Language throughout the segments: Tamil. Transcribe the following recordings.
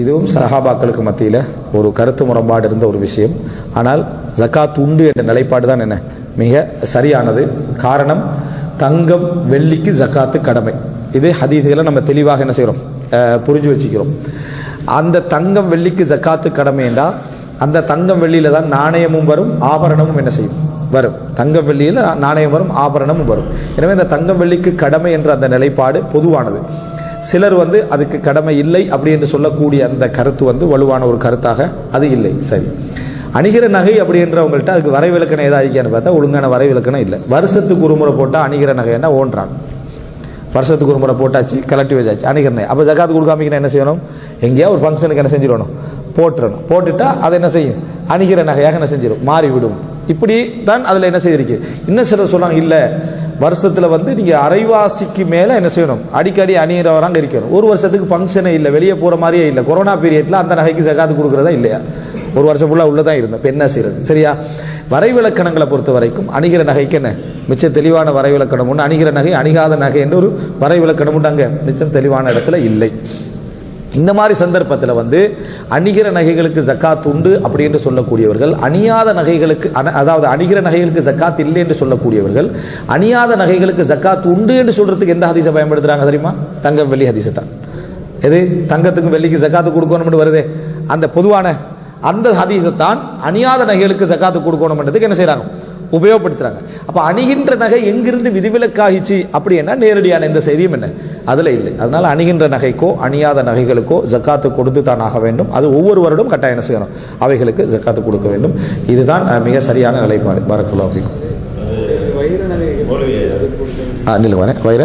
இதுவும் சஹாபாக்களுக்கு மத்தியில் ஒரு கருத்து முரண்பாடு இருந்த ஒரு விஷயம். ஆனால் ஜக்காத் உண்டு என்ற நிலைப்பாடு தான் என்ன? மிக சரியானது. காரணம் தங்கம் வெள்ளிக்கு ஜக்காத்து கடமை. இது ஹதீதுகளை நம்ம தெளிவாக என்ன செய்கிறோம்? புரிஞ்சு வச்சுக்கிறோம். அந்த தங்கம் வெள்ளிக்கு ஜக்காத்து கடமை என்றால் அந்த தங்கம் வெள்ளியில தான் நாணயமும் வரும் ஆபரணமும் என்ன செய்யும்? வரும். தங்கம் வெள்ளியில் நாணயம் வரும் ஆபரணமும் வரும். எனவே இந்த தங்கம் வெள்ளிக்கு கடமை என்ற அந்த நிலைப்பாடு பொதுவானது. சிலர் வந்து அதுக்கு கடமை இல்லை அப்படி என்று சொல்லக்கூடிய அந்த கருத்து வந்து வலுவான ஒரு கருத்தாக அது இல்லை. சரி. அணிகிற நகை அப்படின்றவங்கள்ட்ட அதுக்கு வரைவிலக்கணம் ஏதாவது இருக்கான்னு பார்த்தா ஒழுங்கான வரைவிலக்கணம் இல்லை. வருஷத்துக்கு ஒரு முறை போட்டால் அணிகிற நகைன்னா ஓன்றாங்க வருஷத்துக்கு ஒரு முறை போட்டாச்சு கலட்டி வச்சாச்சு அணிகிறனே அப்போ ஜக்காத்து கொடுக்காமிக்கணும் என்ன செய்யணும்? எங்கேயா ஒரு ஃபங்க்ஷனுக்கு என்ன செஞ்சிடணும்? போட்டுறணும். போட்டுட்டா அதை என்ன செய்யும்? அணிகிற நகையாக என்ன செஞ்சிடும்? மாறிவிடும். இப்படி தான் அதில் என்ன செய்திருக்கு? இன்னும் சிலர் சொல்றாங்க இல்லை வருஷத்தில் வந்து நீங்கள் அரைவாசிக்கு மேலே என்ன செய்யணும்? அடிக்கடி அணியிறவராங்க இருக்கணும். ஒரு வருஷத்துக்கு ஃபங்க்ஷனே இல்லை வெளியே போகிற மாதிரியே இல்லை. கொரோனா பீரியட்ல அந்த நகைக்கு ஜக்காத்து கொடுக்குறதா இல்லையா? ஒரு வருஷம் ஃபுல்லாக உள்ளே தான் இருந்தோம் இப்போ என்ன செய்யறது? சரியா? வரைவிலக்கணங்களை பொறுத்த வரைக்கும் அணிகிற நகைக்கு என்ன? மிச்சம் தெளிவான வரைவிலக்கணம் ஒன்று அணிகிற நகை அணிகாத நகை என்று ஒரு வரைவிலக்கணம் உண்டு அங்கே. மிச்சம் தெளிவான இடத்துல இல்லை. இந்த மாதிரி சந்தர்ப்பத்தில் வந்து அணிகிற நகைகளுக்கு ஜக்காத் உண்டு அப்படி என்று சொல்லக்கூடியவர்கள் அணியாத நகைகளுக்கு அதாவது அணிகிற நகைகளுக்கு ஜக்காத் இல்லை என்று சொல்லக்கூடியவர்கள் அணியாத நகைகளுக்கு ஜக்காத் உண்டு என்று சொல்றதுக்கு எந்த ஹதீஸை பயன்படுத்துறாங்க தெரியுமா? தங்கம் வெள்ளி ஹதீஸை தான் எது? தங்கத்துக்கும் வெள்ளிக்கு ஜக்காத்து கொடுக்கணும்னு வருதே. அந்த பொதுவான அந்த ஹதீஸை தான் அணியாத நகைகளுக்கு ஜக்காத்து கொடுக்கணும்ன்றதுக்கு என்ன செய்கிறாங்க உபயோகப்படுத்துறாங்க. அப்ப அணிகின்ற நகை எங்கிருந்து விதிவிலக்காகிச்சு? அப்படின்னா நேரடியான எந்த செய்தியும் என்ன? அதுல இல்லை. அதனால அணிகின்ற நகைக்கோ அணியாத நகைகளுக்கோ ஜக்காத்து கொடுத்து தான் ஆக வேண்டும். அது ஒவ்வொரு வருடம் கட்டாயம் செய்யணும்? அவைகளுக்கு ஜக்காத்து கொடுக்க வேண்டும். இதுதான் மிக சரியான நிலைப்பாடு பரக்குல்லா அப்படிக்கும் வைர வைர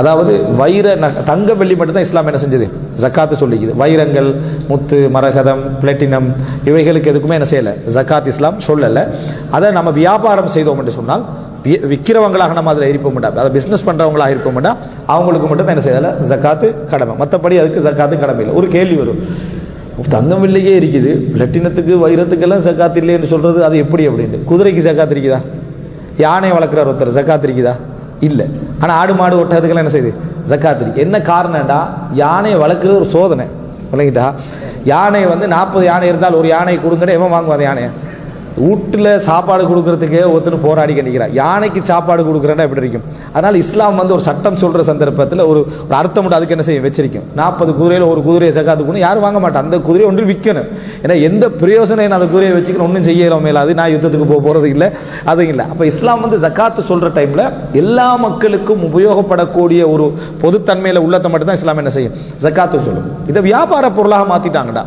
அதாவது வைர நக தங்க வெள்ளி மட்டும்தான் இஸ்லாம் என்ன செஞ்சது? ஜக்காத்து சொல்லிக்குது. வைரங்கள் முத்து மரகதம் பிளட்டினம் இவைகளுக்கு எதுக்குமே என்ன செய்யலை? ஜக்காத் இஸ்லாம் சொல்லலை. அதை நம்ம வியாபாரம் செய்தோம் என்று சொன்னால் விற்கிறவங்களாக நம்ம அதில் இருப்போம் மாட்டோம் அதை பிஸ்னஸ் பண்ணுறவங்களாக இருப்ப மாட்டோம் அவங்களுக்கு மட்டும் தான் என்ன செய்யலை? ஜக்காத்து கடமை. மற்றபடி அதுக்கு ஜக்காத்து கடமை இல்லை. ஒரு கேள்வி வரும். தங்கம் வெள்ளியே இருக்குது. பிளட்டினத்துக்கு வைரத்துக்கெல்லாம் ஜக்காத் இல்லைன்னு சொல்கிறது அது எப்படி அப்படின்னு குதிரைக்கு ஜக்காத் இருக்குதா? யானை வளர்க்குற ஒருத்தர். ஜக்காத் இருக்குதா? இல்லை. ஆனால் ஆடு மாடு ஒட்டகத்துக்கெல்லாம் என்ன செய்யுது? ஜக்காத் இருக்கு. என்ன காரணம்டா? யானையை வளர்க்குறது ஒரு சோதனை. விளங்கிட்டா? யானை வந்து நாற்பது யானை இருந்தால் ஒரு யானை கொடுங்கட எவன் வாங்குவான் அந்த யானையை? வீட்டில் சாப்பாடு கொடுக்கறதுக்கே ஒருத்தர் போராடி கண்டிக்கிறார் யானைக்கு சாப்பாடு கொடுக்குறேன்னா எப்படி இருக்கும்? அதனால் இஸ்லாம் வந்து ஒரு சட்டம் சொல்கிற சந்தர்ப்பத்தில் ஒரு ஒரு அர்த்தம் அதுக்கு என்ன செய்யும்? வச்சிருக்கும். நாற்பது குதிரையில் ஒரு குதிரையை ஜக்காத்து கொண்டு யாரும் வாங்க மாட்டேன். அந்த குதிரையை ஒன்று விற்கணும் ஏன்னா எந்த பிரயோசனம் என்ன? அந்த குதிரையை வச்சுக்கணும் ஒன்றும் செய்யலாம் மேலாது நான் யுத்தத்துக்கு போக போகிறது இல்லை. அது இல்லை. அப்போ இஸ்லாம் வந்து ஜக்காத்து சொல்கிற டைமில் எல்லா மக்களுக்கும் உபயோகப்படக்கூடிய ஒரு பொதுத்தன்மையில் உள்ளத்தை மட்டும் தான் இஸ்லாம் என்ன செய்யும்? ஜக்காத்து சொல்லும். இதை வியாபார பொருளாக மாற்றிட்டாங்கடா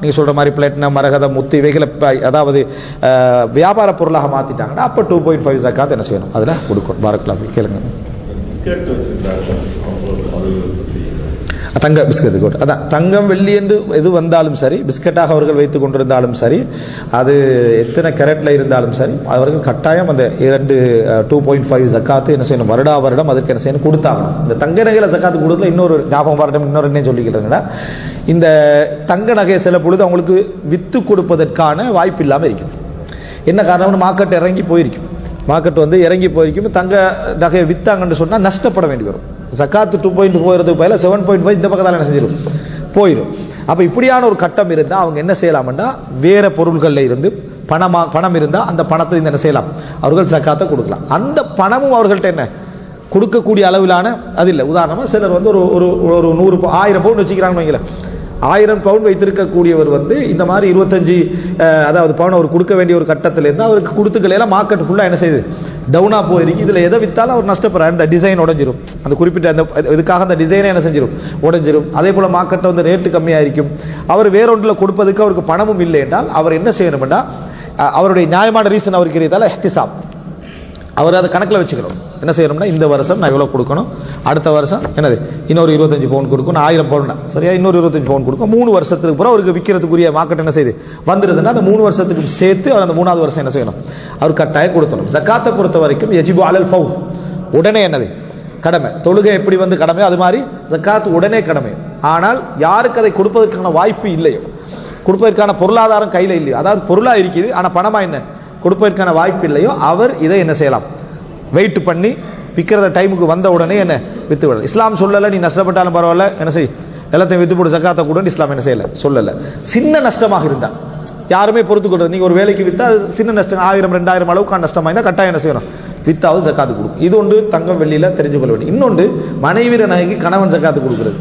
நீங்க சொல்ற மாதிரி பிளாட்டினம் மரகதம் முத்து இவைகளை அதாவது வியாபார பொருளாக மாத்திட்டாங்கன்னா அப்போ டூ பாயிண்ட் ஃபைவ் ஜக்காத் என்ன செய்யணும்? அதில் கொடுக்கணும். பாரக்கலாம் கேளுங்க. தங்க பிஸ்கட் கோட் அதான் தங்கம் வெள்ளி என்று எது வந்தாலும் சரி பிஸ்கட்டாக அவர்கள் வைத்துக் கொண்டிருந்தாலும் சரி அது எத்தனை கேரட்ல இருந்தாலும் சரி அவர்கள் கட்டாயம் அந்த இரண்டு டூ பாயிண்ட் ஃபைவ் ஜக்காத்து என்ன செய்யணும்? வருடா வருடம் அதுக்கு என்ன செய்யணும்? கொடுத்தாகணும். இந்த தங்க நகையில ஜக்காத்து கொடுத்துல இன்னொரு ஞாபகம் வரட்டும் இன்னொரு என்ன சொல்லிக்கிறேங்கன்னா இந்த தங்க நகையை சில பொழுது அவங்களுக்கு வித்து கொடுப்பதற்கான வாய்ப்பு இல்லாமல் இருக்கும். என்ன காரணம்னு மார்க்கெட் இறங்கி போயிருக்கும். மார்க்கெட் வந்து இறங்கி போயிருக்கும். தங்க நகையை வித்தாங்கன்னு சொன்னால் நஷ்டப்பட வேண்டி வரும். சக்காத்து டூ பாயிண்ட் போகிறதுக்கு பதிலாக செவன் பாயிண்ட் ஃபைவ் இந்த பக்கத்தால் என்ன செஞ்சிடும் போயிடும் அப்போ இப்படியான ஒரு கட்டம் இருந்தால் அவங்க என்ன செய்யலாம்னா வேறு பொருள்களில் இருந்து பணமாக பணம் இருந்தால் அந்த பணத்தை இந்த என்ன செய்யலாம்? அவர்கள் சக்காத்தை கொடுக்கலாம். அந்த பணமும் அவர்கள்ட்ட என்ன? கொடுக்கக்கூடிய அளவிலான அது இல்லை உதாரணமாக சிலர் வந்து ஒரு ஒரு ஒரு நூறு பவு- ஆயிரம் பவுன் வச்சுக்கிறாங்கன்னு வைங்களேன். ஆயிரம் பவுன் வைத்திருக்கக்கூடியவர் வந்து இந்த மாதிரி இருபத்தஞ்சு அதாவது பவுன் அவர் கொடுக்க வேண்டிய ஒரு கட்டத்தில் இருந்து அவருக்கு கொடுத்துக்கலாம் மார்க்கெட் ஃபுல்லாக என்ன செய்யுது? டவுனாக போயிருக்கு. இதில் எதை விற்றாலும் அவர் நஷ்டப்படுறாரு. அந்த டிசைன் உடஞ்சிரும். அந்த குறிப்பிட்ட அந்த இதுக்காக அந்த டிசைனை என்ன செஞ்சிடும் உடஞ்சிரும். அதே போல் மார்க்கெட்டை வந்து ரேட்டு கம்மியாக இருக்கும் அவர் வேறொன்றில் கொடுப்பதுக்கு அவருக்கு பணமும் இல்லை என்றால் அவர் என்ன செய்யணும்னா அவருடைய நியாயமான ரீசன் அவருக்கு இருந்தால் எஹ்திசாப் அவர் அதை கணக்கில் வச்சுக்கணும். என்ன செய்யணும்னா இந்த வருஷம் நான் இவ்வளோ கொடுக்கணும். அடுத்த வருஷம் என்னது இன்னொரு இருபத்தஞ்சு பவுன் கொடுக்கணும் ஆயிரம் பவுன் சரியா? இன்னொரு இருபத்தஞ்சு பவுன் கொடுக்கும். மூணு வருஷத்துக்கு பிறகு அவருக்கு விற்கிறதுக்குரிய மார்க்கெட் என்ன செய்யுது? வந்துருதுன்னா அந்த மூணு வருஷத்துக்கு சேர்த்து அவர் அந்த மூணாவது வருஷம் என்ன செய்யணும்? அவர் கட்டாயம் கொடுக்கணும். ஜக்காத்தை பொறுத்த வரைக்கும் எஜிபு அலல் ஃபவு உடனே என்னது? கடமை. தொழுகை எப்படி வந்து கடமை? அது மாதிரி ஜக்காத் உடனே கடமை. ஆனால் யாருக்கு அதை கொடுப்பதற்கான வாய்ப்பு இல்லையோ? கொடுப்பதற்கான பொருளாதாரம் கையில் இல்லையோ? அதாவது பொருளாக இருக்குது ஆனால் பணமாக என்ன? கொடுப்பதற்கான வாய்ப்பு இல்லையோ அவர் இதை என்ன செய்யலாம்? வெயிட் பண்ணி விற்கிறத டைமுக்கு வந்த உடனே என்ன வித்து விடலாம். இஸ்லாம் சொல்லலை நீ நஷ்டப்பட்டாலும் பரவாயில்ல என்ன செய்? எல்லாத்தையும் வித்து போட்டு சக்காத்தை கூட இஸ்லாம் என்ன செய்யலை? சொல்லலை. சின்ன நஷ்டமாக இருந்தால் யாருமே பொறுத்து கொள்றது. நீங்க ஒரு வேலைக்கு விற்றா அது சின்ன நஷ்டம் ஆயிரம் ரெண்டாயிரம் அளவுக்கு நஷ்டமாக இருந்தால் கட்டாயம் என்ன செய்யணும்? வித்தாவது சக்காத்து கொடுக்கும். இது ஒன்று தங்கம் வெள்ளியில் தெரிஞ்சு கொள்ள வேண்டும். இன்னொன்று மனைவிர நகைக்கு கணவன் சக்காத்து கொடுக்குறது.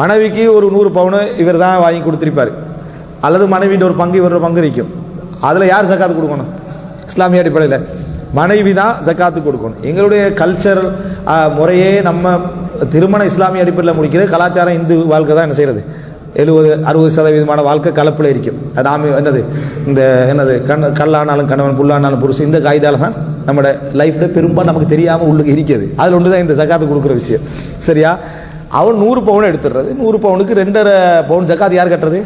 மனைவிக்கு ஒரு நூறு பவுன் இவர் தான் வாங்கி கொடுத்துருப்பார். அல்லது மனைவியின் ஒரு பங்கு இவரோட பங்கு இருக்கும் அதில் யார் சக்காத்து கொடுக்கணும்? இஸ்லாமிய அடிப்படையில். மனைவி தான் சக்காத்து கொடுக்கணும். எங்களுடைய கல்ச்சர் முறையே நம்ம திருமண இஸ்லாமிய அடிப்படையில் முடிக்கிறது கலாச்சாரம் இந்து வாழ்க்கை தான் என்ன செய்யறது? எழுபது அறுபது சதவீதமான வாழ்க்கை கலப்பில் இருக்கும். அது நாம என்னது? இந்த என்னது? கண் கல்லானாலும் கணவன் புல்லானாலும் புருஷன் இந்த காய்தால தான் நம்மளோட லைஃப்பில் பெரும்பாலும் நமக்கு தெரியாமல் உள்ளுக்கு இருக்கிறது. அதில் ஒன்று தான் இந்த சக்காத்து கொடுக்குற விஷயம். சரியா? அவன் நூறு பவுன் எடுத்துடுறது. நூறு பவுனுக்கு ரெண்டரை பவுன் ஜக்காத் யார் கட்டுறது?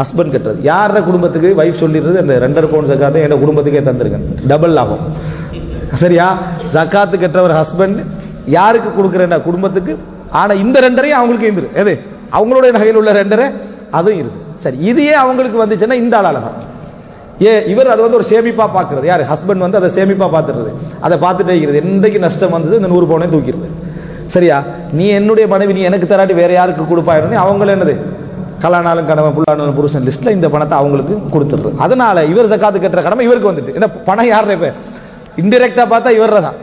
ஹஸ்பண்ட் கட்டுறது. யார குடும்பத்துக்கு வைஃப் சொல்லிடுறது அந்த ரெண்டரை பவுன் ஜக்காத்தை என் குடும்பத்துக்கே தந்திருக்கேன். டபுள் லாபம். சரியா? ஜக்காத்து கட்டுறவர் ஹஸ்பண்ட் யாருக்கு கொடுக்குறேன் குடும்பத்துக்கு? ஆனால் இந்த ரெண்டரையும் அவங்களுக்கு இருந்துரு எது? அவங்களுடைய நகையில் உள்ள ரெண்டரை அதுவும் இருக்கு சரி இதையே அவங்களுக்கு வந்துச்சுன்னா இந்த ஆளால ஏ இவர் அதை வந்து ஒரு சேமிப்பாக பார்க்கறது யார்? ஹஸ்பண்ட் வந்து அதை சேமிப்பாக பார்த்துறது அதை பார்த்துட்டே இருக்கிறது. என்றைக்கு நஷ்டம் வந்தது இந்த நூறு பவுனையும் தூக்கிடுது. சரியா? நீ என்னுடைய மனைவி நீ எனக்கு தராட்டி வேற யாருக்கு கொடுப்பாயிரம் அவங்கள என்னது? கலானாலும் கடமை புல்லானாலும் புருஷன் லிஸ்ட்ல இந்த பணத்தை அவங்களுக்கு கொடுத்துடுறது. அதனால இவர் ஜக்காத்து கட்டுற கடமை இவருக்கு வந்துட்டு. என்ன பணம் யார் இப்ப இன்டெரக்டா பார்த்தா இவர் தான்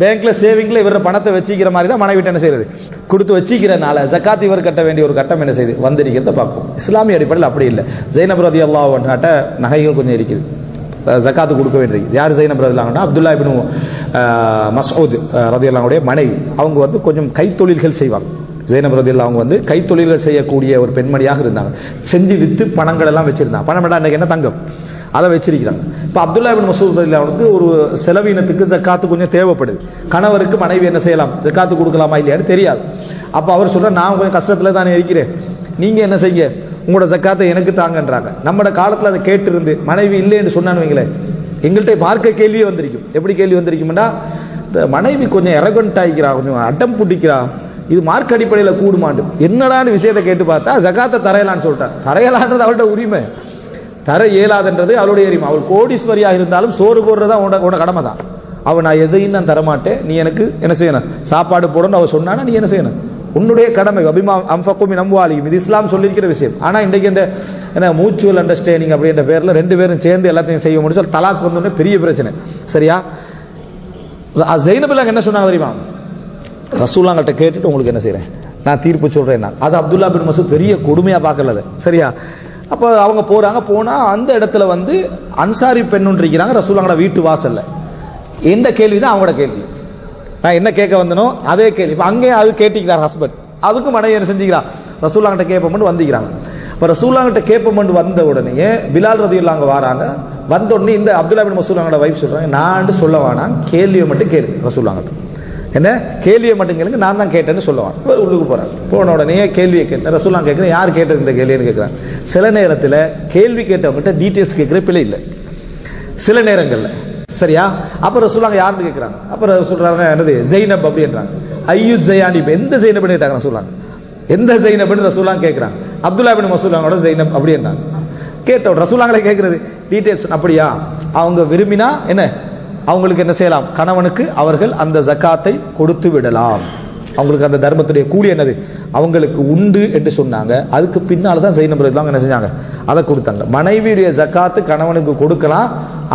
பேங்க்ல சேவிங்ல இவர பணத்தை வச்சிக்கிற மாதிரி தான் மனைவிட்ட என்ன செய்யுது? கொடுத்து வச்சிக்கிறனால ஜக்காத் இவர் கட்ட வேண்டிய ஒரு கட்டம் என்ன செய்யுது? வந்திருக்கிறத பார்ப்போம். இஸ்லாமிய அடிப்படையில் அப்படி இல்லை. ஜெயினப் ரதி அல்லாஹ்ட்ட நகைகள் கொஞ்சம் இருக்குது. ஜக்காத்து கொடுக்க வேண்டியது யார் ஜெயினப் ரதி அப்துல்லா இபின் மசூத் ரதியல்லாவுடைய ரதி மனைவி. அவங்க வந்து கொஞ்சம் கைத்தொழில்கள் செய்வாங்க. ஜெயினப் ரதி அவங்க வந்து கைத்தொழில்கள் செய்யக்கூடிய ஒரு பெண்மணியாக இருந்தாங்க. செஞ்சு விற்று பணங்கள் எல்லாம் வச்சிருந்தாங்க பணம் வேண்டாம் இன்னைக்கு என்ன தங்கம்? அதை வச்சிருக்கிறாங்க. இப்போ அப்துல்லா பின் மசூத் அவனுக்கு ஒரு செலவினத்துக்கு ஜக்காத்து கொஞ்சம் தேவைப்படுது. கணவருக்கு மனைவி என்ன செய்யலாம்? ஜக்காத்து கொடுக்கலாமா இல்லையான்னு தெரியாது. அப்போ அவர் சொல்ற நான் கொஞ்சம் கஷ்டத்தில் தானே இருக்கிறேன். நீங்க என்ன செய்ய உங்களோட ஜக்காத்தை எனக்கு தாங்கன்றாங்க. நம்மளோட காலத்தில் அதை கேட்டு இருந்து மனைவி இல்லைன்னு சொன்னான்னு வைங்களேன் எங்கள்கிட்ட பார்க்க கேள்வியே வந்திருக்கும். எப்படி கேள்வி வந்திருக்கும்னா இந்த மனைவி கொஞ்சம் எரகண்ட் ஆகிக்கிறா கொஞ்சம் அட்டம் பிடிக்கிறா. இது மார்க் அடிப்படையில் கூடுமாண்டு. என்னடான்னு விஷயத்தை கேட்டு பார்த்தா ஜகாத்தை தரையலான்னு சொல்லிட்டான் தரையலான்றது அவள்கிட்ட உரிமை. தர இயலாதுன்றது அவளுடைய எரிமை அவள் கோடீஸ்வரியாக இருந்தாலும் சோறு போடுறதா உன்னோட உன கடமை தான் அவள் நான் எதையும் நான் தரமாட்டேன். நீ எனக்கு என்ன செய்யணும்? சாப்பாடு போடணும்னு அவள் சொன்னானா நீ என்ன செய்யணும்? உன்னுடைய கடமை அபிமா அம்ஃபக்கும் நம்புவாளியும் இது இஸ்லாம் சொல்லியிருக்கிற விஷயம். ஆனால் இன்றைக்கு இந்த என்ன மூச்சுவல் அண்டர்ஸ்டாண்டிங் அப்படின்ற பேரில் ரெண்டு பேரும் சேர்ந்து எல்லாத்தையும் செய்ய முடிச்சால் தலாக் வந்தோடனே பெரிய பிரச்சனை. சரியா? ஜெயினபில் என்ன சொன்னாங்க தெரியுமா? ரசூலாங்கிட்ட கேட்டுட்டு உங்களுக்கு என்ன செய்கிறேன் நான் தீர்ப்பு சொல்கிறேன் நான் அது அப்துல்லா பின் மசூத் பெரிய கொடுமையாக பார்க்கல அது. சரியா? அப்போ அவங்க போகிறாங்க போனால் அந்த இடத்துல வந்து அன்சாரி பெண்ணுன்றிருக்கிறாங்க ரசூலாங்கட வீட்டு வாசலில். எந்த கேள்வி தான் அவங்களோட கேள்வி. நான் என்ன கேட்க வந்தனோ அதே கேள்வி. இப்போ அங்கேயும் அது கேட்டிக்கிறார் ஹஸ்பண்ட் அதுக்கும் மனைவி என்ன செஞ்சுக்கிறான் ரசூலாங்கிட்ட கேட்போம்னு வந்திக்கிறாங்க. இப்போ ரசூலாங்கிட்ட கேட்போம்னு வந்த உடனே பிலால் ரதியுல்லா அங்கே வராங்க. வந்த உடனே இந்த அப்துல்லா பின் மசூலாங்கட வைஃப் சொல்கிறாங்க நான் சொல்ல வேணாம். கேள்வியை மட்டும் கேளு ரசூலாங்கிட்ட என்ன? கேள்வியை மட்டும் கேளுங்க நான் தான் கேட்டேன்னு சொல்லுவான். இப்போ உள்ளுக்கு போறான். போன உடனே கேள்வியை கேட்டேன். ரசூலாம் கேட்குறேன் யார் கேட்டது இந்த கேள்வின்னு கேட்குறான். சில நேரத்தில் கேள்வி கேட்டவங்ககிட்ட டீட்டெயில்ஸ் கேட்குற பிள்ளை இல்லை. சில நேரங்களில். சரியா? அப்புறம் ரசூலாங்க யாருன்னு கேட்குறாங்க அப்புறம் சொல்கிறாங்க என்னது? ஜெயினப் அப்படின்றாங்க. ஐயு ஜெயானி எந்த ஜெய்னப்னு கேட்டாங்க சொல்றாங்க எந்த ஜெயினப்னு ரசூலாங்க கேட்குறாங்க அப்துல்லா பின் மசூலாங்களோட ஜெயினப் அப்படின்றாங்க. கேட்ட ரசூலாங்களே கேட்குறது டீட்டெயில்ஸ் அப்படியா? அவங்க விரும்பினா என்ன? அவங்களுக்கு என்ன செய்யலாம்? கணவனுக்கு அவர்கள் அந்த ஜக்காத்தை கொடுத்து விடலாம். அவங்களுக்கு அந்த தர்மத்துடைய கூலி என்னது? அவங்களுக்கு உண்டு என்று சொன்னாங்க. அதுக்கு பின்னால்தான் செய்யணும் என்ன செஞ்சாங்க? அதை கொடுத்தாங்க. மனைவியுடைய ஜக்காத்து கணவனுக்கு கொடுக்கலாம்.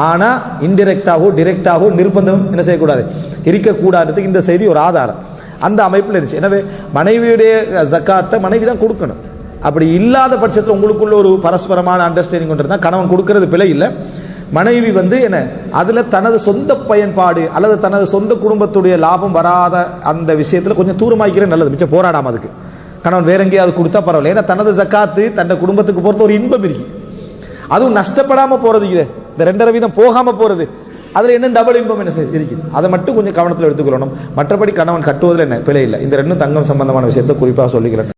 ஆனா இன்டெரக்டாகவோ டிரெக்டாகவோ நிர்பந்தம் என்ன செய்யக்கூடாது? இருக்கக்கூடாதுக்கு இந்த செய்தி ஒரு ஆதாரம். அந்த அமைப்பில் இருந்துச்சு. எனவே மனைவியுடைய ஜக்காத்தை மனைவி தான் கொடுக்கணும். அப்படி இல்லாத பட்சத்தில் உங்களுக்குள்ள ஒரு பரஸ்பரமான அண்டர்ஸ்டாண்டிங் கொண்டு கணவன் கொடுக்கறது பிழை இல்லை. மனைவி வந்து என்ன அதில் தனது சொந்த பயன்பாடு அல்லது தனது சொந்த குடும்பத்துடைய லாபம் வராத அந்த விஷயத்தில் கொஞ்சம் தூரமாக்கிறே நல்லது. மிச்சம் போராடாம அதுக்கு. கணவன் வேற எங்கேயாவது கொடுத்தா பரவாயில்ல. ஏன்னா தனது ஜக்காத்து தன் குடும்பத்துக்கு பொறுத்த ஒரு இன்பம் இருக்கு. அதுவும் நஷ்டப்படாமல் போகிறது இது. இந்த ரெண்டரை வீதம் போகாமல் போகிறது அதில் என்ன டபுள் இன்பம் என்ன இருக்குது அதை மட்டும் கொஞ்சம் கவனத்தில் எடுத்துக்கொள்ளணும். மற்றபடி கணவன் கட்டுவதில் என்ன பிழை இல்லை. இந்த ரெண்டும் தங்கம் சம்பந்தமான விஷயத்தை குறிப்பாக சொல்லிக்கிறேன்